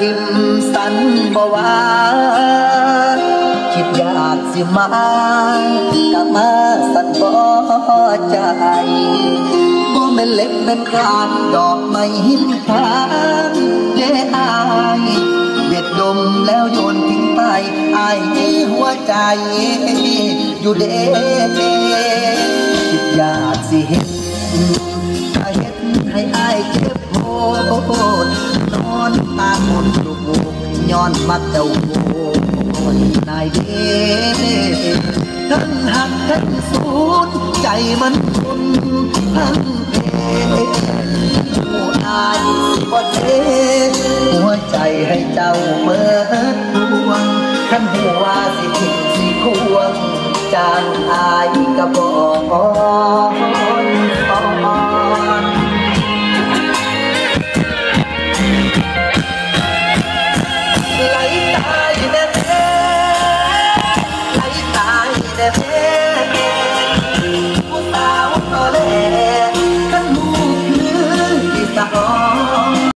ทิมสันบวาคิดอยากสิมากับมาสันบ่ใจบ่แม่นเล็กเป็นการดอกไม้หินทางเด้อายเด็ดดมแล้วโยนทิ้งไปอายมีหัวใจ อยู่เด้คิดอยากสิเห็น ดนอนตาหมดลูกโมกย้อนมักเจ้าโหดนายเด้ทั้งหักทั้งสูญใจมันคนทั้งเพผู้อายบ่เทหัวใจให้เจ้าเมิดดวงคันหัวสิทิ้งสิควงจางอายก็บอก High in